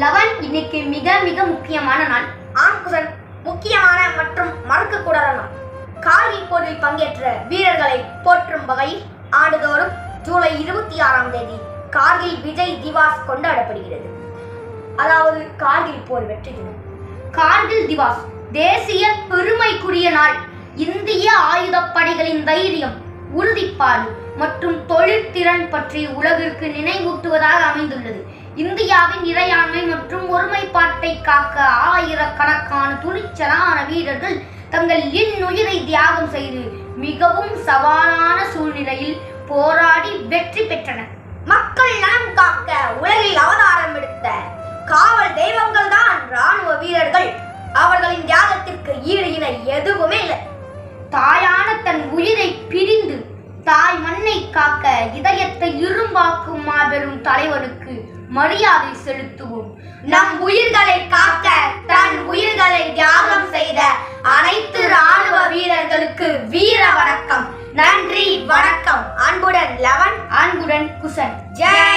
Eleven இன்னைக்கு மிக மிக முக்கியமான நாள். ஆண்குசன் முக்கியமான மற்றும் மறக்கக்கூடாத நாள் கார்கில் போரில் பங்கேற்ற வீரர்களை போற்றும் வகையில் ஆண்டுதோறும் ஜூலை இருபத்தி ஆறாம் தேதி கார்கில் விஜய் திவாஸ் கொண்டாடப்படுகிறது. அதாவது கார்கில் போர் வெற்றி தினம். கார்கில் திவாஸ் தேசிய பெருமைக்குரிய நாள். இந்திய ஆயுதப்படைகளின் தைரியம் உறுதிப்பாடு மற்றும் தொழிற்திறன் பற்றி உலகிற்கு நினைவூட்டுவதாக அமைந்துள்ளது. இந்தியாவின் இறையாண்மை மற்றும் ஒருமைப்பாட்டை காக்க ஆயிரக்கணக்கான துணிச்சலான வீரர்கள் தங்கள் இன்னுயிரை தியாகம் செய்து மிகவும் சவாலான சூழ்நிலையில் போராடி வெற்றி பெற்றனர். மக்கள் நலம் காக்க உலகில் அவதாரம் எடுத்த காவல் தெய்வங்கள் தான் ராணுவ வீரர்கள். அவர்களின் தியாகத்திற்கு ஈடு இணை எதுவுமே இல்லை. தாயான தன் உயிரை பிரிந்து தாய் மண்ணை காக்க இதயத்தை இரும்பாக்கும் மாபெரும் தலைவனுக்கு மரியாதை செலுத்துவோம். நம் உயிர்களை காக்க தன் உயிர்களை தியாகம் செய்த அனைத்து ராணுவ வீரர்களுக்கு வீர வணக்கம். நன்றி வணக்கம். அன்புடன் லவன் அன்புடன் குசன். ஜெய்!